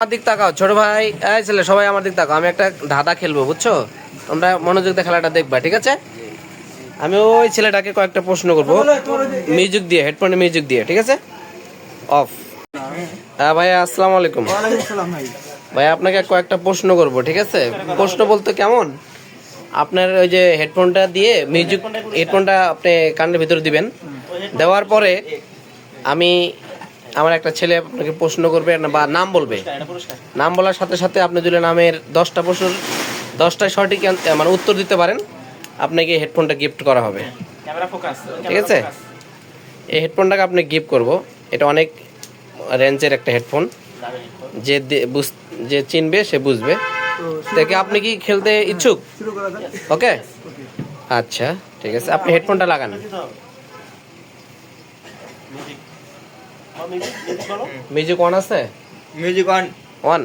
আমার দিক তাকাও ছোট ভাই এই ছেলে সবাই আমার দিক তাকাও। আমি একটা ধাঁধা খেলব বুঝছ? তোমরা মনোযোগ দিয়ে খেলাটা দেখবা ঠিক আছে? আমি ওই ছেলেটাকে কয়েকটা প্রশ্ন করব। মিউজিক দিয়ে হেডফোনে মিউজিক দিয়ে ঠিক আছে? অফ। হ্যাঁ ভাই আসসালামু আলাইকুম। ভাই। আপনাকে কয়েকটা প্রশ্ন করব ঠিক আছে? প্রশ্ন বলতে কেমন? আপনার ওই যে হেডফোনটা দিয়ে মিউজিক হেডফোনটা আপনি কানের ভিতরে দিবেন। দেওয়ার পরে আমি আমার একটা ছেলে আপনাকে প্রশ্ন করবে বা নাম বলবে। নাম বলার সাথে সাথে আপনি যদি নামের দশটা প্রশ্ন দশটায় সঠিক মানে উত্তর দিতে পারেন। আপনাকে হেডফোনটা গিফট করা হবে। ঠিক আছে? এই হেডফোনটাকে আপনি গিফট করব। এটা অনেক রেঞ্জের একটা হেডফোন যে দে- বুঝ- যে চিনবে সে বুঝবে। দেখে আপনি কি খেলতে ইচ্ছুক? শুরু করা যাক। ওকে? আচ্ছা ঠিক আছে। আপনি হেডফোনটা লাগান। মিউজিক অন আছে? মিউজিক অন অন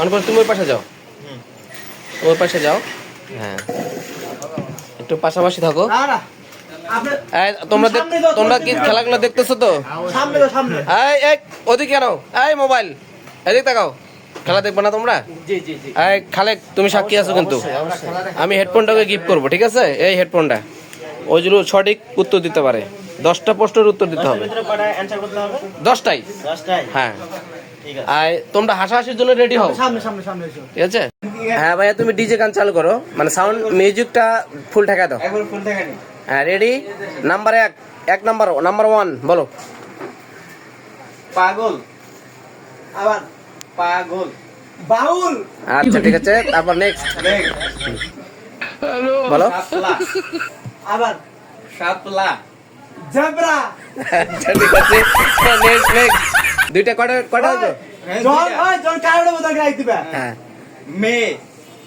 অন করে তুমি ওই পাশে যাও। ওই পাশে যাও। হ্যাঁ। একটু পাশাপাশি থাকো। তোমরা তোমরা কি খেলাগুলো দেখতেছো তো? সামনে তো সামনে। এই এই ওদিকে কেন এই মোবাইল। এদিক তাকাও। খেলা দেখবে না তোমরা? জি জি জি। এই খালেক তুমি সাক্ষী আছো কিন্তু। আমি হেডফোনটাকে গিফট করব ঠিক আছে? এই হেডফোনটা ওই জন্য সঠিক উত্তর দিতে পারে। দশটা প্রশ্নের উত্তর দিতে হবে। দশটাই? হ্যাঁ। আর তোমরা হাসাহাসির জন্য রেডি হও। ঠিক আছে? হ্যাঁ। ভাইয়া তুমি ডিজে গান চালু করো। মানে সাউন্ড মিউজিকটা ফুল ঠেকা দাও। হ্যাঁ রেডি নাম্বার এক। এক নাম্বার নাম্বার ওয়ান বলো। পাগল। আবার পাগল। বাউল। আচ্ছা ঠিক আছে। তারপর নেক্সট বলো। আবার। শাপলা। জেব্রা। ঠিক আছে নেক্সট নেক্সট দুইটা কটা কটা হতো জন ওই জন কারণে দিবা হ্যাঁ। মে।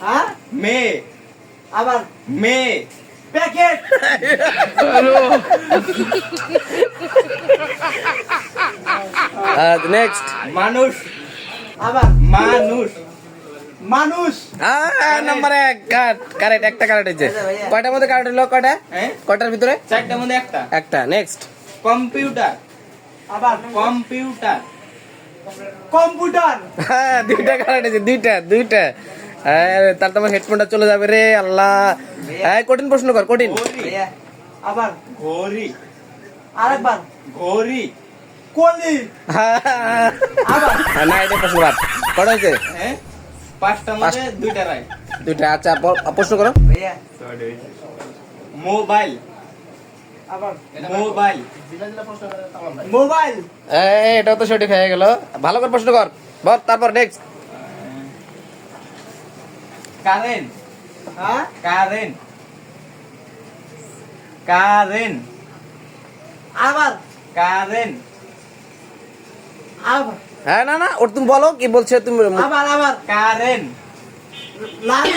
হ্যাঁ? মে। আবার। মে। প্যাকেট। নেক্সট মানুষ। আবার। মানুষ। মানুষ। নাম্বার এক কাট কারেক্ট একটা কারেক্ট হয়েছে কয়টার মধ্যে কারেক্ট হলো কয়টা? হ্যাঁ। কয়টার ভিতরে? চারটার মধ্যে একটা। একটা নেক্সট কম্পিউটার। আবার। কম্পিউটার। কম্পিউটার। হ্যাঁ দুইটা কারেক্ট হয়েছে দুইটা দুইটা। হ্যাঁ তার তোমার হেডফোনটা চলে যাবে রে আল্লাহ। হ্যাঁ কঠিন প্রশ্ন কর কঠিন। আবার। ঘড়ি। আরেকবার। ঘড়ি। কলি। হ্যাঁ, আবার। না এটা প্রশ্ন বাদ। কটা হয়েছে? হ্যাঁ। পাঁচটার মধ্যে দুইটা রায়। দুইটা আচ্ছা প্রশ্ন করো। ভাইয়া। মোবাইল। মোবাইল। মোবাইল। এই, এটাও তো সঠিক হয়ে গেল। ভালো করে প্রশ্ন কর। বল তারপর নেক্সট কারেন্ট। হ্যাঁ? কারেন্ট। কারেন্ট। আবার। কারেন্ট। আবার হ্যাঁ না না ওর তুমি বলো কি বলছে তুমি? আবার আবার। কারেন্ট। লালি।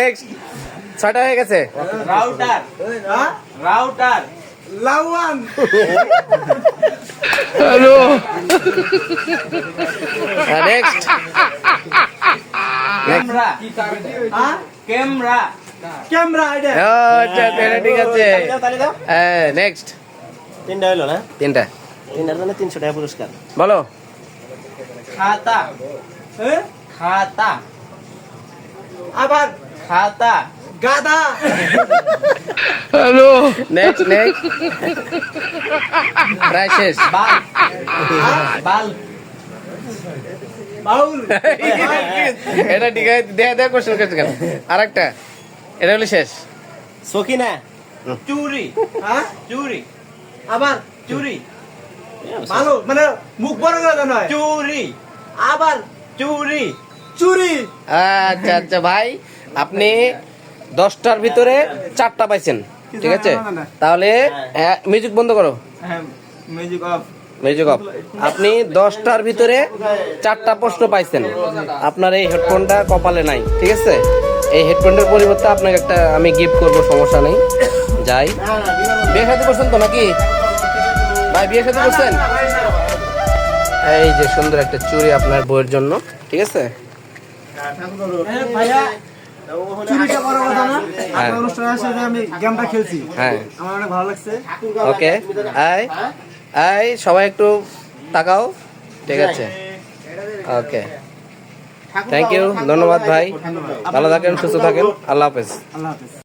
নেক্সট ছয়টা হয়ে গেছে। রাউটার। হ্যাঁ? রাউটার। লাওয়ান। Next camera. হ্যাঁ? ক্যামেরা। ক্যামেরা এটা। আচ্ছা তাহলে ঠিক আছে। হ্যাঁ নেক্সট তিনটা হলো না? তিনটা। তিনটার জন্য তিনশো টাকা পুরস্কার। বলো। খাতা। হ্যাঁ? খাতা। আবার খাতা। গাদা। নেক্সট নেক্সট প্রায় শেষ। বাল। বাল। বাউল। এটা ঠিক আছে দেয়া দেয়া কোশ্চেন করছে কেন আরেকটা। এটা হলো শেষ। সকিনা চুরি। হ্যাঁ? চুরি। আবার চুরি। ভালো মানে মুখ বড় করে নয় চুরি। আবার চুরি। চুরি। আচ্ছা আচ্ছা ভাই আপনি দশটার ভিতরে চারটা পাইছেন ঠিক আছে। তাহলে মিউজিক বন্ধ করো। হ্যাঁ মিউজিক অফ মিউজিক অফ আপনি দশটার ভিতরে চারটা প্রশ্ন পাইছেন। আপনার এই হেডফোনটা কপালে নাই ঠিক আছে? এই হেডফোনটার পরিবর্তে আপনাকে একটা আমি গিফট করব সমস্যা নেই। যাই বিয়ে সাথে করছেন তো নাকি? ভাই বিয়ে সাথে করছেন? এই যে সুন্দর একটা চুড়ি আপনার বউয়ের জন্য ঠিক আছে? ভাইয়া চুরিটা বড় কথা না? হ্যাঁ। আপনার অনুষ্ঠানে আসে যে আমি গেমটা খেলছি। হ্যাঁ। আমার অনেক ভালো লাগছে। ওকে। আই আই সবাই একটু তাকাও। ঠিক আছে। ওকে। থ্যাংক ইউ ধন্যবাদ ভাই। ভালো থাকেন সুস্থ থাকেন। আল্লাহ হাফেজ। আল্লাহ হাফেজ।